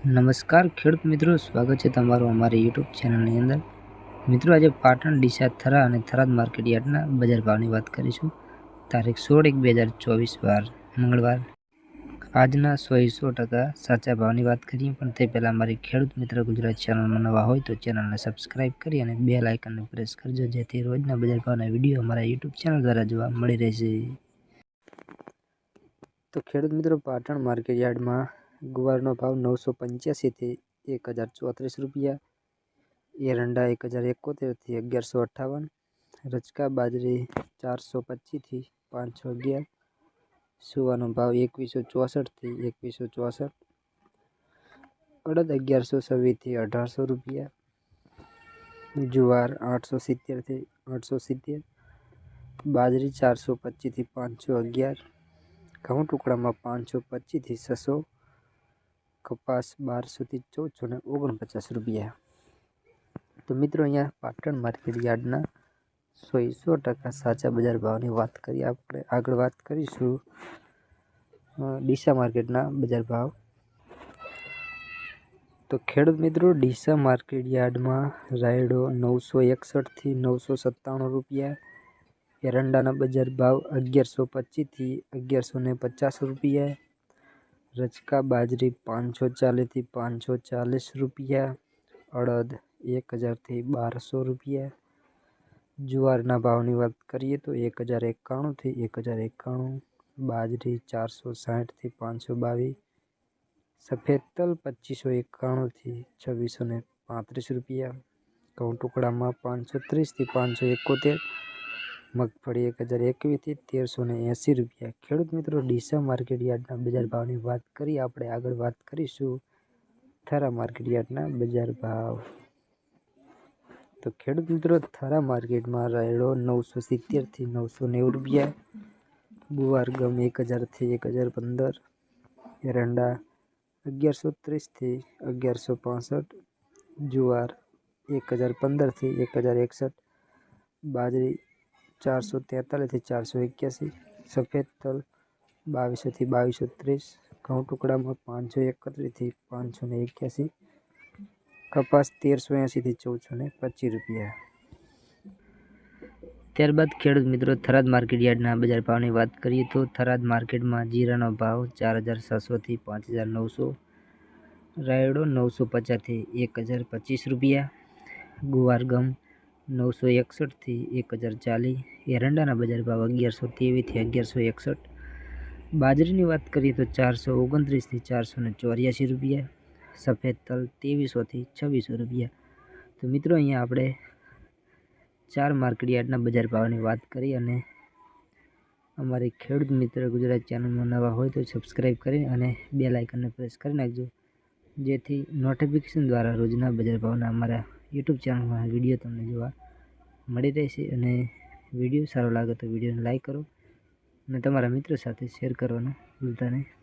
નમસ્કાર, ખેડૂત મિત્રો, સ્વાગત છે તમારું અમારી યુટ્યુબ ચેનલની અંદર. મિત્રો, આજે પાટણ ડીસા થરા અને થરાદ માર્કેટ યાર્ડના બજાર ભાવની વાત કરીશું. તારીખ સોળ એક બે હજાર ચોવીસ વાર, મંગળવાર. આજના સો સો ટકા સાચા ભાવની વાત કરીએ, પણ તે પહેલાં મારી ખેડૂત મિત્ર ગુજરાત ચેનલમાં નવા હોય તો ચેનલને સબસ્ક્રાઇબ કરી અને બે લાઇકનને પ્રેસ કરજો, જેથી રોજના બજાર ભાવના વીડિયો અમારા યુટ્યુબ ચેનલ દ્વારા જોવા મળી રહેશે. તો ખેડૂત મિત્રો, પાટણ માર્કેટ યાર્ડમાં ગુવારનો ભાવ નવસો પંચ્યાસીથી એક હજાર ચોત્રીસ રૂપિયા. એરંડા એક હજાર એકોતેરથી અગિયારસો અઠ્ઠાવન. રચકા બાજરી ચારસો પચીસથી પાંચસો અગિયાર. સુવાનો ભાવ એકવીસો ચોસઠથી એકવીસો ચોસઠ. અડદ અગિયારસો છવ્વીસથી અઢારસો રૂપિયા. જુવાર આઠસો સિત્તેરથી આઠસો સિત્તેર. બાજરી ચારસો પચીસથી પાંચસો અગિયાર. ઘઉં ટુકડામાં પાંચસો પચીસથી છસો. કપાસ બારસોથી ચૌદસો ને ઓગણપચાસ રૂપિયા તો મિત્રો અહીંયા પાટણ માર્કેટ યાર્ડના સો ટકા સાચા બજાર ભાવની વાત કરીએ આપણે આગળ વાત કરીશું ડીસા માર્કેટના બજાર ભાવ. તો ખેડૂત મિત્રો, ડીસા માર્કેટ યાર્ડમાં રાયડો નવસો એકસઠથી નવસો સત્તાણું રૂપિયા, એરંડાના બજાર ભાવ અગિયારસો પચીસથી અગિયારસો પચાસ રૂપિયા રચકા બાજરી પાંચસો ચાલીસથી પાંચસો ચાલીસ રૂપિયા, અડદ એક હજારથી બારસો રૂપિયા. જુવારના ભાવની વાત કરીએ તો એક હજાર એકાણુંથી એક હજાર એકાણું, બાજરી ચારસો સાઠથી પાંચસો બાવીસ, સફેદ તલ પચીસો એકાણુંથી છવ્વીસો ને પાંત્રીસ રૂપિયા, ઘઉં ટુકડામાં પાંચસો ત્રીસથી પાંચસો એકોતેર મગફળી એક હજાર એકવીસથી તેરસો ને એંસી રૂપિયા. ખેડૂત મિત્રો, ડીસા માર્કેટ યાર્ડના બજાર ભાવની વાત કરી, આપણે આગળ વાત કરીશું થરા માર્કેટ યાર્ડના બજાર ભાવ. તો ખેડૂત મિત્રો, થરા માર્કેટમાં રાયડો નવસો સિત્તેરથી નવસો નેવું રૂપિયા બુવાર ગમ એક હજારથી એક હજાર પંદર, એરંડા અગિયારસો ત્રીસથી અગિયારસો પાસઠ, જુવાર એક હજાર પંદરથી એક હજાર એકસઠ, બાજરી ચારસો તેતાલીસથી ચારસો એક્યાસી સફેદ તલ બાવીસોથી બાવીસો ત્રીસ ઘઉં ટુકડામાં પાંચસો એકત્રીસથી પાંચસો ને એક્યાસી કપાસ તેરસો એંશીથી ચૌદસો ને પચીસ રૂપિયા. ત્યારબાદ ખેડૂત મિત્રો, થરાદ માર્કેટ યાર્ડના બજાર ભાવની વાત કરીએ તો થરાદ માર્કેટમાં જીરાનો ભાવ ચાર હજાર સાતસોથી પાંચ હજાર નવસો રાયડો નવસો પચાસથી એક હજાર પચીસ રૂપિયા, ગુવાર ગમ નવસો એકસઠથી એક હજાર ચાલીસ, એરંડાના બજાર ભાવ અગિયારસો ત્રેવીસથી અગિયારસો એકસઠ. બાજરીની વાત કરીએ તો ચારસો ઓગણત્રીસથી ચારસો ને ચોર્યાસી રૂપિયા, સફેદ તલ ત્રેવીસોથી છવ્વીસો રૂપિયા. તો મિત્રો અહીંયા આપણે ચાર માર્કેટયાર્ડના બજાર ભાવની વાત કરી અને અમારી ખેડૂત મિત્ર ગુજરાત ચેનલમાં નવા હોય તો સબસ્ક્રાઈબ કરી અને બે લાઇકનને પ્રેસ કરી નાખજો. જેથી નોટિફિકેશન દ્વારા રોજના બજાર ભાવના અમારા યુટ્યુબ ચેનલમાં વીડિયો તમને જોવા મળી રહેશે અને વીડિયો સારો લાગે તો વિડીયોને લાઇક કરો અને તમારા મિત્રો સાથે શેર કરવાનું ભૂલતા નહીં.